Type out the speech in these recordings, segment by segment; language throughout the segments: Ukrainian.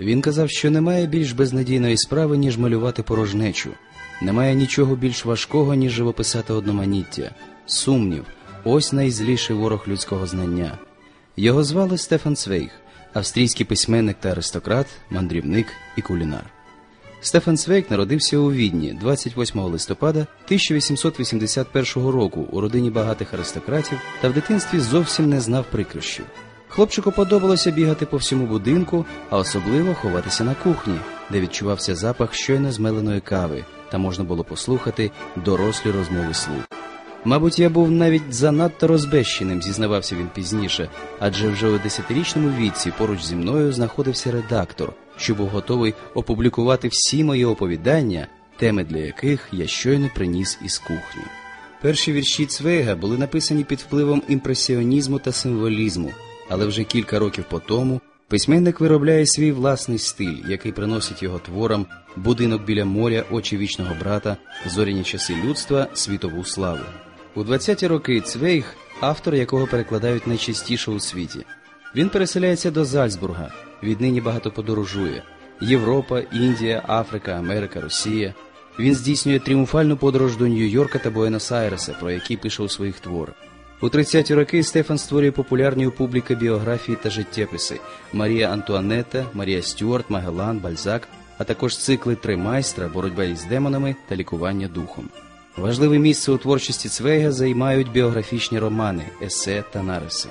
Він казав, що немає більш безнадійної справи, ніж малювати порожнечу. Немає нічого більш важкого, ніж живописати одноманіття, сумнів, ось найзліший ворог людського знання. Його звали Стефан Цвейг, австрійський письменник та аристократ, мандрівник і кулінар. Стефан Цвейг народився у Відні 28 листопада 1881 року у родині багатих аристократів та в дитинстві зовсім не знав прикрощів. Хлопчику подобалося бігати по всьому будинку, а особливо ховатися на кухні, де відчувався запах щойно змеленої кави, та можна було послухати дорослі розмови слуг. Мабуть, я був навіть занадто розбещеним, зізнавався він пізніше, адже вже у десятирічному віці поруч зі мною знаходився редактор, що був готовий опублікувати всі мої оповідання, теми для яких я щойно приніс із кухні. Перші вірші Цвейга були написані під впливом імпресіонізму та символізму, але вже кілька років по тому письменник виробляє свій власний стиль, який приносить його творам будинок біля моря, очі вічного брата, зоряні часи людства, світову славу. У 20-ті роки Цвейг, автор якого перекладають найчастіше у світі. Він переселяється до Зальцбурга, віднині багато подорожує. Європа, Індія, Африка, Америка, Росія. Він здійснює тріумфальну подорож до Нью-Йорка та Буенос-Айреса, про які пише у своїх творах. У 30-ті роки Стефан створює популярні у публіки біографії та життєписи Марія Антуанетта, Марія Стюарт, Магелан, Бальзак, а також цикли Три майстра, боротьба із демонами та лікування духом. Важливе місце у творчості Цвейга займають біографічні романи, есе та нариси.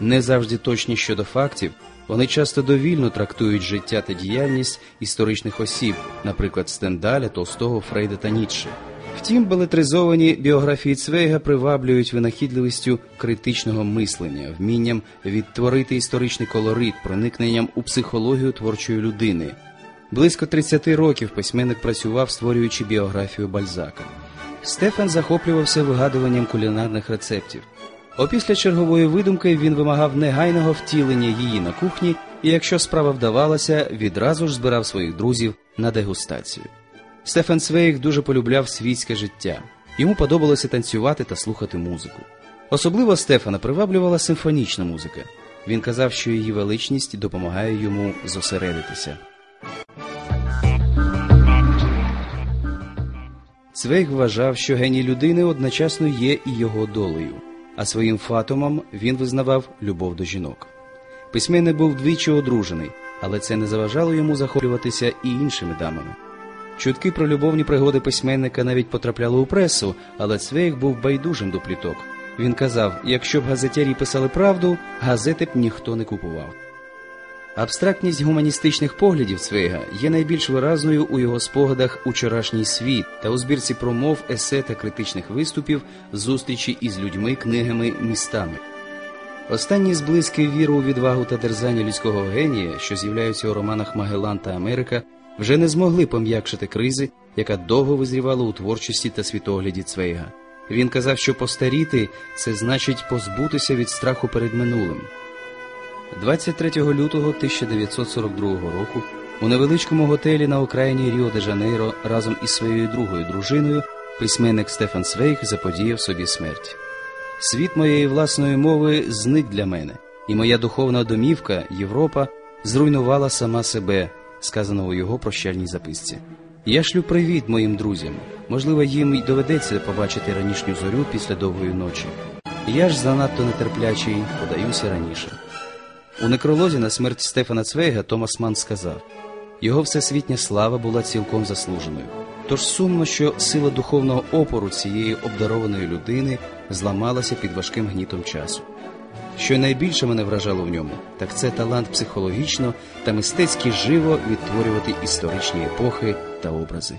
Не завжди точні щодо фактів, вони часто довільно трактують життя та діяльність історичних осіб, наприклад, Стендаля, Толстого, Фрейда та Ніцше. Втім, балетризовані біографії Цвейга приваблюють винахідливістю критичного мислення, вмінням відтворити історичний колорит, проникненням у психологію творчої людини. Близько 30 років письменник працював, створюючи біографію Бальзака. Стефан захоплювався вигадуванням кулінарних рецептів. Опісля чергової видумки він вимагав негайного втілення її на кухні, і якщо справа вдавалася, відразу ж збирав своїх друзів на дегустацію. Стефан Цвейг дуже полюбляв світське життя. Йому подобалося танцювати та слухати музику. Особливо Стефана приваблювала симфонічна музика. Він казав, що її величність допомагає йому зосередитися. Цвейг вважав, що геній людини одночасно є і його долею, а своїм фатумом він визнавав любов до жінок. Письменник був двічі одружений, але це не заважало йому захоплюватися і іншими дамами. Чутки про любовні пригоди письменника навіть потрапляли у пресу, але Цвейг був байдужим до пліток. Він казав: якщо б газетярі писали правду, газети б ніхто не купував. Абстрактність гуманістичних поглядів Цвейга є найбільш виразною у його спогадах Учорашній світ та у збірці промов, есе та критичних виступів, зустрічі із людьми, книгами, містами. Останні зблизьки віру у відвагу та дерзання людського генія, що з'являються у романах Магелан та Америка, вже не змогли пом'якшити кризи, яка довго визрівала у творчості та світогляді Цвейга. Він казав, що постаріти це значить позбутися від страху перед минулим. 23 лютого 1942 року у невеличкому готелі на окраїні Ріо де Жанейро разом із своєю другою дружиною письменник Стефан Свейг заподіяв собі смерть. Світ моєї власної мови зник для мене, і моя духовна домівка, Європа, зруйнувала сама себе, сказано у його прощальній записці. Я шлю привіт моїм друзям. Можливо, їм й доведеться побачити ранішню зорю після довгої ночі. Я ж занадто нетерплячий, подаюся раніше. У некролозі на смерть Стефана Цвейга Томас Ман сказав його всесвітня слава була цілком заслуженою. Тож сумно, що сила духовного опору цієї обдарованої людини зламалася під важким гнітом часу. Що найбільше мене вражало в ньому, так це талант психологічно та мистецьки живо відтворювати історичні епохи та образи.